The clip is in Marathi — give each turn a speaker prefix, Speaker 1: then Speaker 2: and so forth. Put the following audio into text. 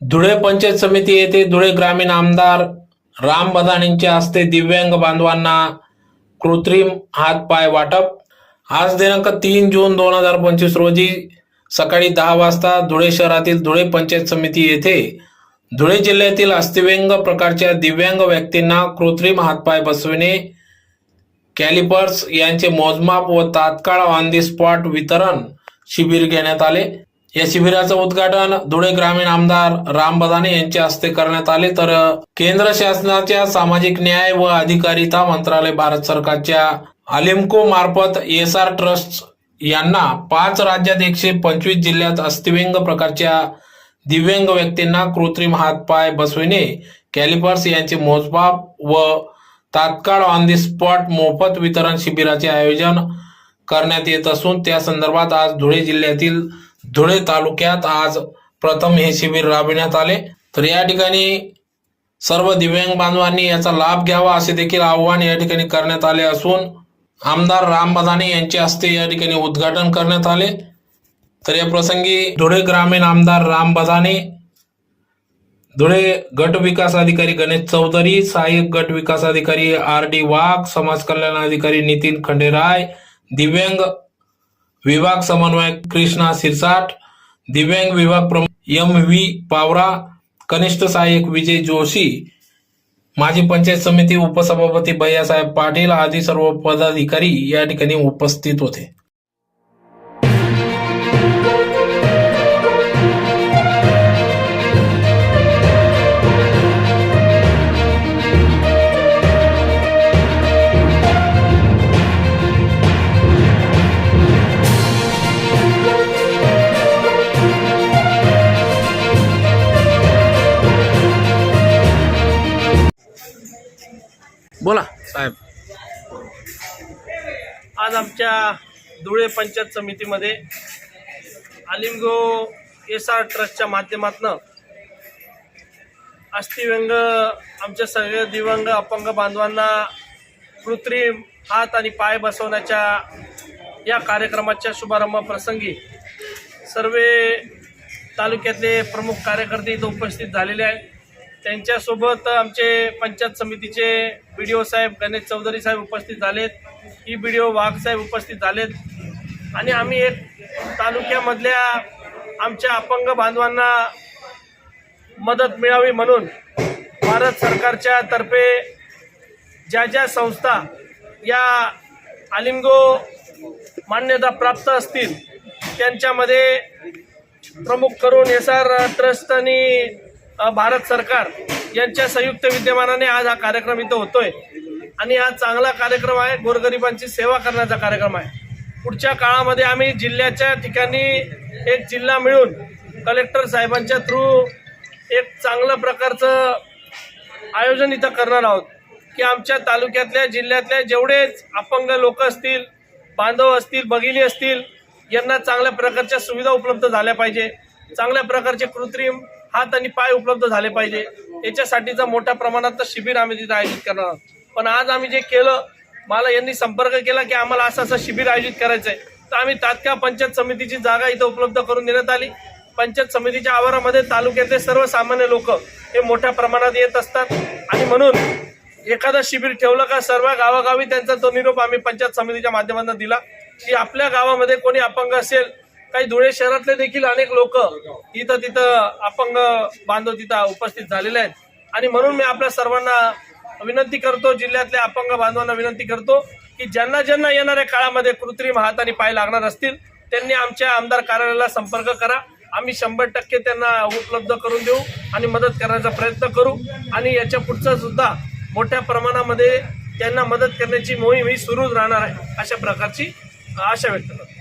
Speaker 1: धुळे पंचायत समिती येथे धुळे ग्रामीण आमदार राम बदाणींच्या हस्ते दिव्यांग बांधवांना कृत्रिम हातपाय वाटप. आज दिनांक तीन जून दोन हजार पंचवीस रोजी सकाळी दहा वाजता धुळे शहरातील धुळे पंचायत समिती येथे धुळे जिल्ह्यातील अस्थिव्यंग प्रकारच्या दिव्यांग व्यक्तींना कृत्रिम हातपाय बसविणे कॅलिपर्स यांचे मोजमाप व तात्काळ ऑन दी स्पॉट वितरण शिबिर घेण्यात आले. या शिबिराचं उद्घाटन धुळे ग्रामीण आमदार राम बदाने यांच्या हस्ते करण्यात आले. तर केंद्र शासनाच्या सामाजिक न्याय व अधिकारिता मंत्रालय भारत सरकारच्या अलिमको मार्फत एस आर ट्रस्ट यांना पाच राज्यात एकशे पंचवीस जिल्ह्यात अस्थिव्यंग प्रकारच्या दिव्यांग व्यक्तींना कृत्रिम हातपाय बसविणे कॅलिपर्स यांचे मोजमाप व तात्काळ ऑन दी स्पॉट मोफत वितरण शिबिराचे आयोजन करण्यात येत असून त्या संदर्भात आज धुळे जिल्ह्यातील धुळे तालुक्यात आज प्रथम हे शिबिर राबविण्यात आले. तर या ठिकाणी सर्व दिव्यांग बांधवांनी याचा लाभ घ्यावा असे देखील आव्हान या ठिकाणी करण्यात आले असून आमदार राम बदाने यांच्या हस्ते या ठिकाणी उद्घाटन करण्यात आले. तर या प्रसंगी धुळे ग्रामीण आमदार राम बदाने धुळे गट विकास अधिकारी गणेश चौधरी सहाय्यक गट विकास अधिकारी आर डी वाघ समाज कल्याण अधिकारी नितीन खंडेराय दिव्यांग विभाग समन्वयक कृष्णा सिरसाट दिव्यांग विभाग प्रमुख एम व्ही पावरा कनिष्ठ सहाय्यक विजय जोशी माजी पंचायत समिती उपसभापती भैयासाहेब पाटील आदी सर्व पदाधिकारी या ठिकाणी उपस्थित होते. बोला. साहेब.
Speaker 2: आज आमच्या धुळे पंचायत समितीमध्ये आलिमगो एस आर ट्रस्टच्या माध्यमातून अस्थिव्यंग आमच्या सगळ्या दिव्यांग अपंग बांधवांना कृत्रिम हात आणि पाय बसवण्याच्या या कार्यक्रमाच्या शुभारंभ प्रसंगी सर्व तालुक्यातले प्रमुख कार्यकर्ते इथं उपस्थित झालेले आहेत. त्यांच्यासोबत आमचे पंचायत समितीचे बी डी ओ साहेब गणेश चौधरी साहेब उपस्थित झालेत. ई बी डी ओ वाघ साहेब उपस्थित झालेत. आणि आम्ही एक तालुक्यामधल्या आमच्या अपंग बांधवांना मदत मिळावी म्हणून भारत सरकारच्या तर्फे ज्या ज्या संस्था या आलिंगो मान्यता प्राप्त असतील त्यांच्यामध्ये प्रमुख करून एस आर ट्रस्ट आणि भारत सरकार यांच्या संयुक्त विद्यमानाने आज हा कार्यक्रम इथं होतोय. आणि हा चांगला कार्यक्रम आहे गोरगरिबांची सेवा करण्याचा कार्यक्रम आहे. पुढच्या काळामध्ये आम्ही जिल्ह्याच्या ठिकाणी एक जिल्हा मिळून कलेक्टर साहेबांच्या थ्रू एक चांगलं प्रकारचं आयोजन इथं करणार आहोत. की आमच्या तालुक्यातल्या जिल्ह्यातल्या जेवढेच अपंग लोक असतील बांधव असतील बगिली असतील यांना चांगल्या प्रकारच्या सुविधा उपलब्ध झाल्या पाहिजे. चांगल्या प्रकारचे कृत्रिम हात आणि पाय उपलब्ध झाले पाहिजे. याच्यासाठीचं मोठ्या प्रमाणात शिबिर आम्ही तिथं आयोजित करणार आहोत. पण आज आम्ही जे केलं मला यांनी संपर्क केला की आम्हाला असं असं शिबिर आयोजित करायचं आहे तर आम्ही तात्काळ पंचायत समितीची जागा इथं उपलब्ध करून देण्यात आली. पंचायत समितीच्या आवारामध्ये तालुक्यातले सर्वसामान्य लोक हे मोठ्या प्रमाणात येत असतात. आणि म्हणून एखादं शिबिर ठेवलं का सर्व गावागावी त्यांचा तो निरोप आम्ही पंचायत समितीच्या माध्यमातून दिला. की आपल्या गावामध्ये कोणी अपंग असेल काही धुळे शहरातले देखील अनेक लोक इथं तिथं अपंग बांधव तिथं उपस्थित झालेले आहेत. आणि म्हणून मी आपल्या सर्वांना विनंती करतो जिल्ह्यातल्या अपंग बांधवांना विनंती करतो की ज्यांना ज्यांना येणाऱ्या काळामध्ये कृत्रिम हात आणि पाय लागणार असतील त्यांनी आमच्या आमदार कार्यालयाला संपर्क करा. आम्ही शंभर टक्के त्यांना उपलब्ध करून देऊ आणि मदत करण्याचा प्रयत्न करू. आणि याच्या पुढचं सुद्धा मोठ्या प्रमाणामध्ये त्यांना मदत करण्याची मोहीम ही सुरूच राहणार आहे अशा प्रकारची आशा व्यक्त करतो.